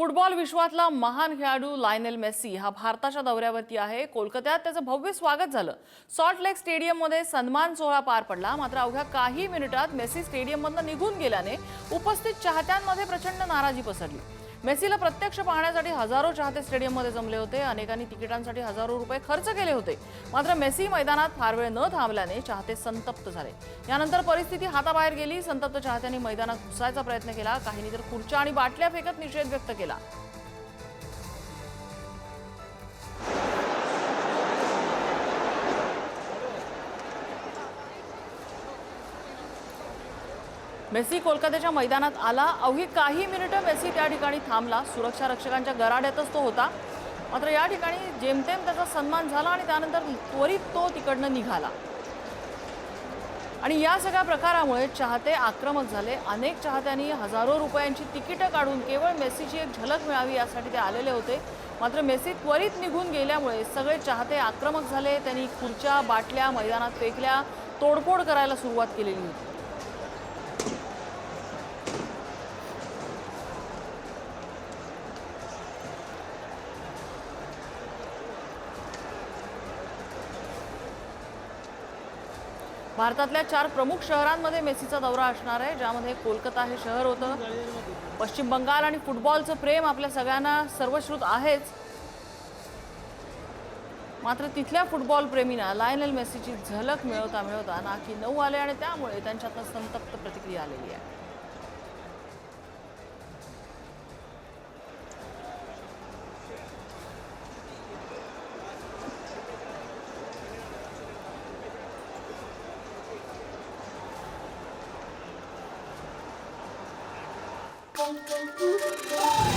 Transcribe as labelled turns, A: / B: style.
A: Football विश्वातला महान खेळाडू Lionel Messi हा भारताच्या दौऱ्यावरती आहे. कोलकात्यात त्याचं भव्य स्वागत झालं. सॉल्ट लेक स्टेडियममध्ये सन्मान सोहळा पार पडला. मात्र अवघ्या काही मिनिटात मेस्सी स्टेडियममधनं निघून गेल्याने उपस्थित चाहत्यांमध्ये प्रचंड नाराजी पसरली. मेसीला प्रत्यक्ष पाहण्यासाठी हजारो चाहते स्टेडियममध्ये जमले होते. अनेकांनी तिकिटांसाठी हजारो रुपये खर्च केले होते. मात्र मेस्सी मैदानात फार वेळ न थांबल्याने चाहते संतप्त झाले. यानंतर परिस्थिती हाताबाहेर गेली. संतप्त चाहत्यांनी मैदानात घुसायचा प्रयत्न केला. काहींनी तर खुर्च्या आणि बाटल्या फेकत निषेध व्यक्त केला. मेसी कोलकात्याच्या मैदानात आला. अवघी काही मिनिटं मेसी त्या ठिकाणी थांबला. सुरक्षा रक्षकांच्या गराड्यातच तो होता. मात्र या ठिकाणी जेमतेम त्याचा सन्मान झाला आणि त्यानंतर त्वरित तो तिकडनं निघाला. आणि या सगळ्या प्रकारामुळे चाहते आक्रमक झाले. अनेक चाहत्यांनी हजारो रुपयांची तिकीटं काढून केवळ मेसीची एक झलक मिळावी यासाठी ते आलेले होते. मात्र मेसी त्वरित निघून गेल्यामुळे सगळे चाहते आक्रमक झाले. त्यांनी खुर्च्या बाटल्या मैदानात फेकल्या तोडफोड करायला सुरुवात केलेली होती. भारतातल्या चार प्रमुख शहरांमध्ये मेसीचा दौरा असणार आहे ज्यामध्ये कोलकाता हे शहर होतं. पश्चिम बंगाल आणि फुटबॉलचं प्रेम आपल्या सगळ्यांना सर्वश्रुत आहेच. मात्र तिथल्या फुटबॉल प्रेमींना लायनल मेसीची झलक मिळवता मिळवता नाकी नऊ आले आणि त्यामुळे त्यांच्यातनं संतप्त प्रतिक्रिया आलेली आहे. Thank you.